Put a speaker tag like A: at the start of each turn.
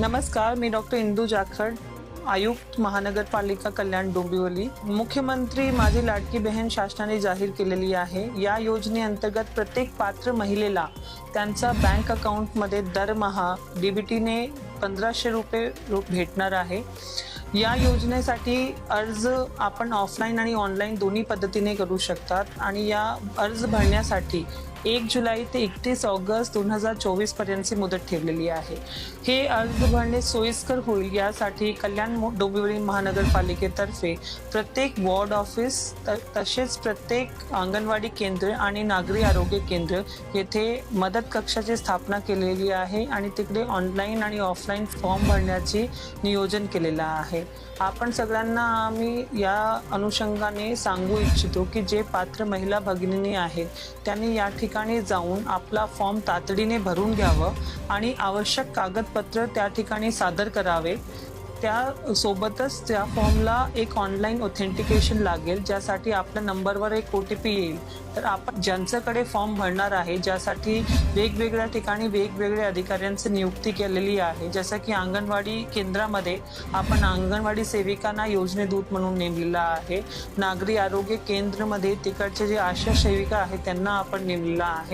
A: नमस्कार मी डॉक्टर इंदू जाखड आयुक्त महानगरपालिका कल्याण डोंबिवली. मुख्यमंत्री माझी लाडकी बहीण शासनाने जाहीर केलेली आहे. या योजनेअंतर्गत प्रत्येक पात्र महिलेला त्यांचा बँक अकाउंटमध्ये दरमहा डी बी टीने पंधराशे रुपये भेटणार आहे. या योजनेसाठी अर्ज आपण ऑफलाईन आणि ऑनलाईन दोन्ही पद्धतीने करू शकतात आणि या अर्ज भरण्यासाठी एक जुलै ते एकतीस ऑगस्ट दोन हजार चोवीस पर्यंतची मुदत ठेवलेली आहे. हे अर्ज भरणे सोयीस्कर होईल यासाठी कल्याण मो- डोंबिवली महानगरपालिकेतर्फे प्रत्येक वॉर्ड ऑफिस त- तसेच प्रत्येक अंगणवाडी केंद्र आणि नागरी आरोग्य केंद्र येथे मदत कक्षाची स्थापना केलेली आहे आणि तिकडे ऑनलाईन आणि ऑफलाईन फॉर्म भरण्याची नियोजन केलेलं आहे. आपण सगळ्यांना आम्ही या अनुषंगाने सांगू इच्छितो की जे पात्र महिला भगिनी आहेत त्यांनी या ठिकाणी जाऊन आपला फॉर्म तातडीने भरून घ्यावं आणि आवश्यक कागदपत्र त्या ठिकाणी सादर करावे. त्या सोबतच त्या फॉर्मला एक ऑनलाईन ऑथेंटिकेशन लागेल ज्यासाठी आपल्या नंबरवर एक ओ टी पी येईल. तर आपण ज्यांच्याकडे फॉर्म भरणार आहे ज्यासाठी वेगवेगळ्या ठिकाणी वेगवेगळ्या अधिकाऱ्यांची नियुक्ती केलेली आहे जसं की अंगणवाडी केंद्रामध्ये आपण अंगणवाडी सेविकांना योजनेदूत म्हणून नेमलेला आहे. नागरी आरोग्य केंद्रमध्ये तिकडचे जे आशा सेविका आहेत त्यांना आपण नेमलेला आहे.